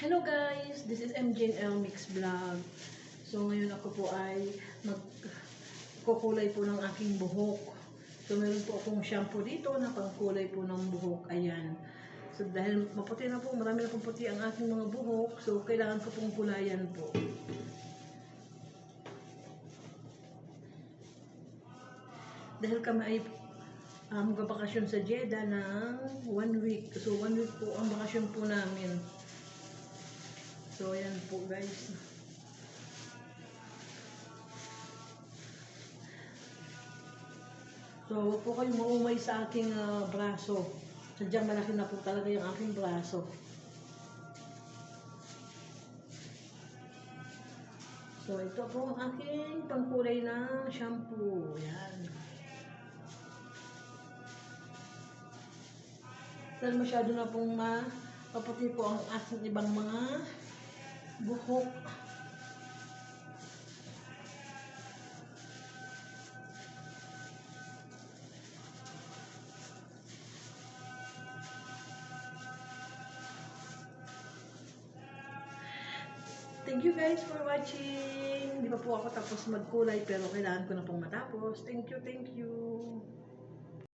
Hello guys, this is MJ and L Mix Vlog. So ngayon ako po ay magkukulay po ng aking buhok. So meron po akong shampoo dito na pangkulay po ng buhok. Ayan. So dahil maputi na po, marami na pong puti ang aking mga buhok. So kailangan ko pong kulayan po. Dahil kami ay um, magbabakasyon sa Jeddah ng one week. So one week po ang bakasyon po namin. So, ayan po guys. So, huwag po kayong maumay sa aking ah, braso. Sadyang malaki na po talaga yung aking braso. So, ito po ang aking pangkulay na shampoo. Ayan. Dahil masyado na pong ma kaputi po ang aking ibang mga buhok. Thank you guys for watching. Hindi pa po ako tapos magkulay pero kailangan ko na pong matapos. Thank you, thank you.